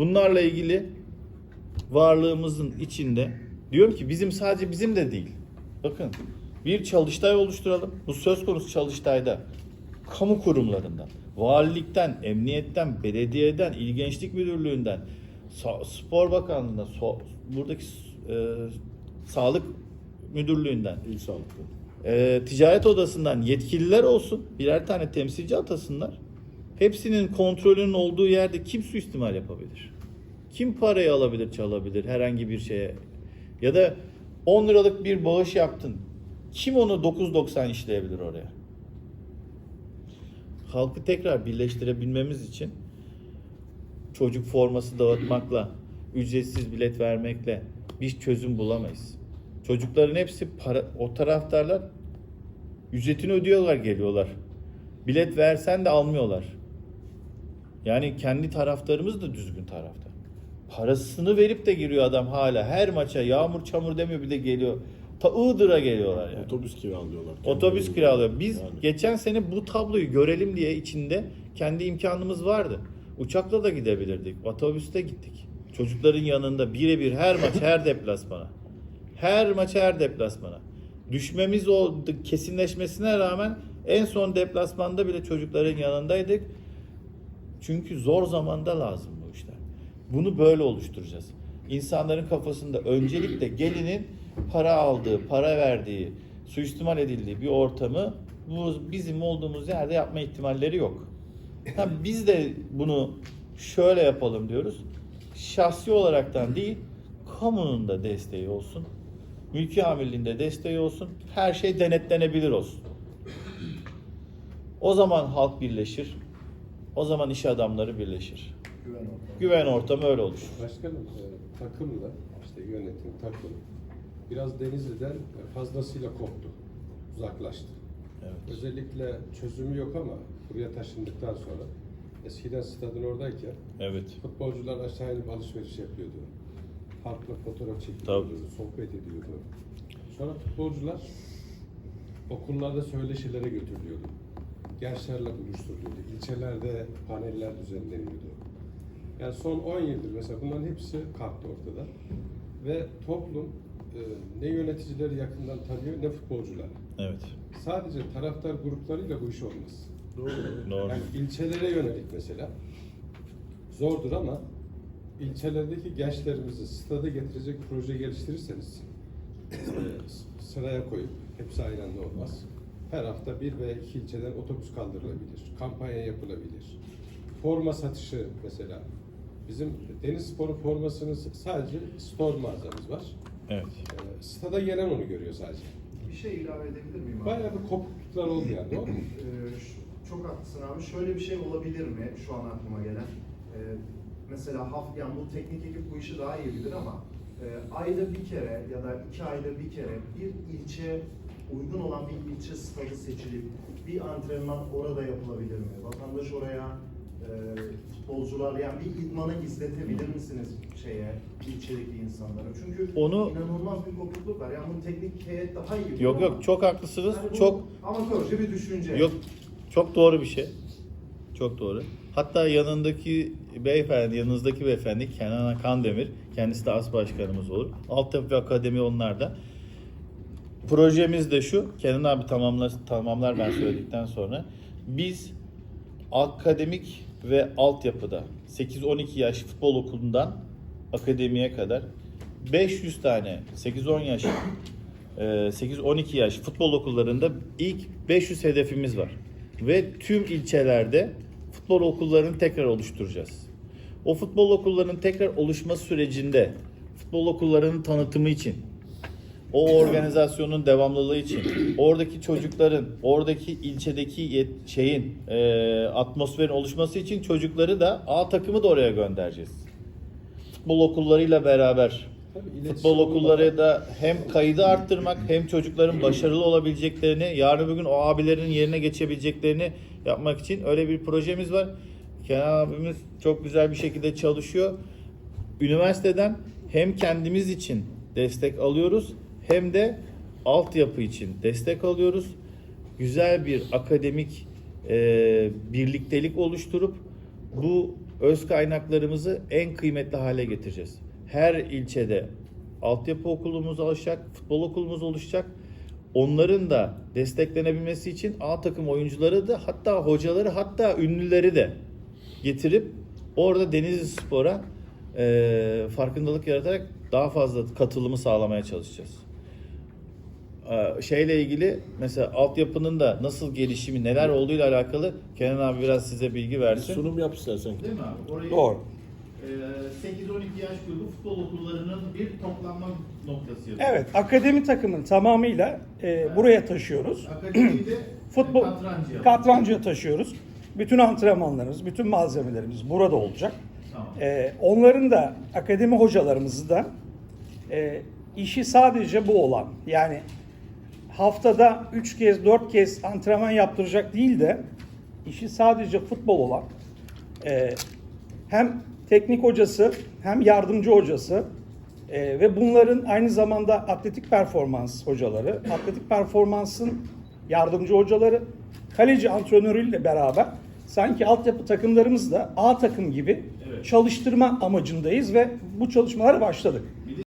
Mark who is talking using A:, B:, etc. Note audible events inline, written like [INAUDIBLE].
A: Bunlarla ilgili varlığımızın içinde diyorum ki bizim sadece bizim de değil. Bakın bir çalıştay oluşturalım. Bu söz konusu çalıştayda kamu kurumlarından, valilikten, emniyetten, belediyeden, il gençlik müdürlüğünden, spor bakanlığından, so- buradaki e, sağlık müdürlüğünden,
B: İl sağlıklı.
A: e, ticaret odasından yetkililer olsun. Birer tane temsilci atasınlar. Hepsinin kontrolünün olduğu yerde kim suistimal yapabilir? Kim parayı alabilir, çalabilir herhangi bir şeye? Ya da 10 liralık bir bağış yaptın. Kim onu 9.90 işleyebilir oraya? Halkı tekrar birleştirebilmemiz için çocuk forması dağıtmakla, ücretsiz bilet vermekle bir çözüm bulamayız. Çocukların hepsi para, o taraftarlar ücretini ödüyorlar geliyorlar. Bilet versen de almıyorlar. Yani kendi taraftarımız da düzgün taraftar. Parasını verip de giriyor adam hala. Her maça yağmur çamur demiyor bir de geliyor. Ta Iğdır'a geliyorlar yani.
B: Otobüs kiralıyorlar.
A: Otobüs kiralıyor. Biz
B: Yani.
A: geçen sene bu tabloyu görelim diye içinde kendi imkanımız vardı. Uçakla da gidebilirdik. Otobüste gittik. Çocukların yanında birebir her maç her [LAUGHS] deplasmana. Her maç her deplasmana. Düşmemiz oldu kesinleşmesine rağmen en son deplasmanda bile çocukların yanındaydık. Çünkü zor zamanda lazım. Bunu böyle oluşturacağız. İnsanların kafasında öncelikle gelinin para aldığı, para verdiği, suistimal edildiği bir ortamı bu bizim olduğumuz yerde yapma ihtimalleri yok. Ha, biz de bunu şöyle yapalım diyoruz. Şahsi olaraktan değil, kamunun da desteği olsun. Mülki amirliğinde desteği olsun. Her şey denetlenebilir olsun. O zaman halk birleşir. O zaman iş adamları birleşir.
C: Güven ortamı.
A: Güven ortamı öyle oluşur.
D: Başkanım e, takımla işte yönetim takım biraz Denizli'den fazlasıyla koptu. Uzaklaştı.
A: Evet.
D: Özellikle çözümü yok ama buraya taşındıktan sonra eskiden stadın oradayken
A: Evet.
D: futbolcular aşağı inip alışveriş yapıyordu. Halkla fotoğraf çekiliyordu,
A: Tabii.
D: sohbet ediyordu. Sonra futbolcular okullarda söyleşilere götürülüyordu. Gençlerle buluşturuluyordu. İlçelerde paneller düzenleniyordu. Yani son 10 yıldır mesela bunların hepsi kalktı ortada. Ve toplum e, ne yöneticileri yakından tanıyor ne futbolcular.
A: Evet.
D: Sadece taraftar gruplarıyla bu iş olmaz.
B: Doğru.
A: Doğru.
D: Yani ilçelere yönelik mesela zordur ama ilçelerdeki gençlerimizi stada getirecek proje geliştirirseniz sıraya koyup hepsi aynı anda olmaz. Her hafta bir veya iki ilçeden otobüs kaldırılabilir, kampanya yapılabilir. Forma satışı mesela. Bizim Deniz Spor'un formasının sadece store mağazamız var.
A: Evet.
D: E, Stada gelen onu görüyor sadece.
C: Bir şey ilave edebilir miyim abi?
D: Bayağı bir kopukluklar oldu yani.
C: Ş- çok haklısın abi. Şöyle bir şey olabilir mi şu an aklıma gelen? Ee, mesela haft, yani bu teknik ekip bu işi daha iyi bilir ama e, ayda bir kere ya da iki ayda bir kere bir ilçe uygun olan bir ilçe stadı seçilip bir antrenman orada yapılabilir mi? Vatandaş oraya e, futbolcular yani bir idmanı izletebilir misiniz şeye ilçedeki insanlara? Çünkü
A: Onu-
C: inanılmaz bir kopukluk var. Yani bunu teknik heyet daha iyi
A: Yok yok çok haklısınız.
C: yani
A: Çok
C: amatörce bir düşünce.
A: yok çok doğru bir şey. Çok doğru. Hatta yanındaki beyefendi, yanınızdaki beyefendi Kenan Kandemir. Kendisi de as başkanımız olur. Altyapı akademi onlar da. Projemiz de şu. Kenan abi tamamlar, tamamlar ben söyledikten sonra. Biz akademik ve altyapıda 8-12 yaş futbol okulundan akademiye kadar 500 tane 8-10 yaş e, 8-12 yaş futbol okullarında ilk 500 hedefimiz var. Ve tüm ilçelerde futbol okullarını tekrar oluşturacağız. O futbol okullarının tekrar oluşma sürecinde futbol okullarının tanıtımı için o organizasyonun devamlılığı için oradaki çocukların oradaki ilçedeki yet- şeyin e, atmosferin oluşması için çocukları da A takımı da oraya göndereceğiz. Futbol okullarıyla beraber futbol okulları da hem kaydı arttırmak hem çocukların başarılı olabileceklerini yarın bugün o abilerin yerine geçebileceklerini yapmak için öyle bir projemiz var. Kenan abimiz çok güzel bir şekilde çalışıyor. Üniversiteden hem kendimiz için destek alıyoruz hem de altyapı için destek alıyoruz. Güzel bir akademik e, birliktelik oluşturup bu öz kaynaklarımızı en kıymetli hale getireceğiz. Her ilçede altyapı okulumuz oluşacak, futbol okulumuz oluşacak. Onların da desteklenebilmesi için A takım oyuncuları da hatta hocaları hatta ünlüleri de getirip orada Denizli Spor'a e, farkındalık yaratarak daha fazla katılımı sağlamaya çalışacağız. Ee, şeyle ilgili mesela altyapının da nasıl gelişimi neler olduğuyla alakalı Kenan abi biraz size bilgi versin.
B: Sunum yap istersen.
A: Değil mi abi? Orayı,
E: Doğru.
A: e, 8-12 yaş grubu futbol okullarının bir toplanma noktası yapıyor.
E: Evet, akademi takımın tamamıyla e, buraya taşıyoruz.
A: Akademide [CLEARS THROAT]
E: Futbol
A: katrancı yapıyor.
E: katrancıya taşıyoruz. Bütün antrenmanlarımız, bütün malzemelerimiz burada olacak.
A: Tamam.
E: E, onların da akademi hocalarımızı da e, işi sadece bu olan yani haftada 3 kez 4 kez antrenman yaptıracak değil de işi sadece futbol olan e, hem teknik hocası hem yardımcı hocası e, ve bunların aynı zamanda atletik performans hocaları, atletik performansın yardımcı hocaları, kaleci antrenörüyle beraber sanki altyapı takımlarımız da A takım gibi
A: Evet.
E: çalıştırma amacındayız ve bu çalışmalara başladık.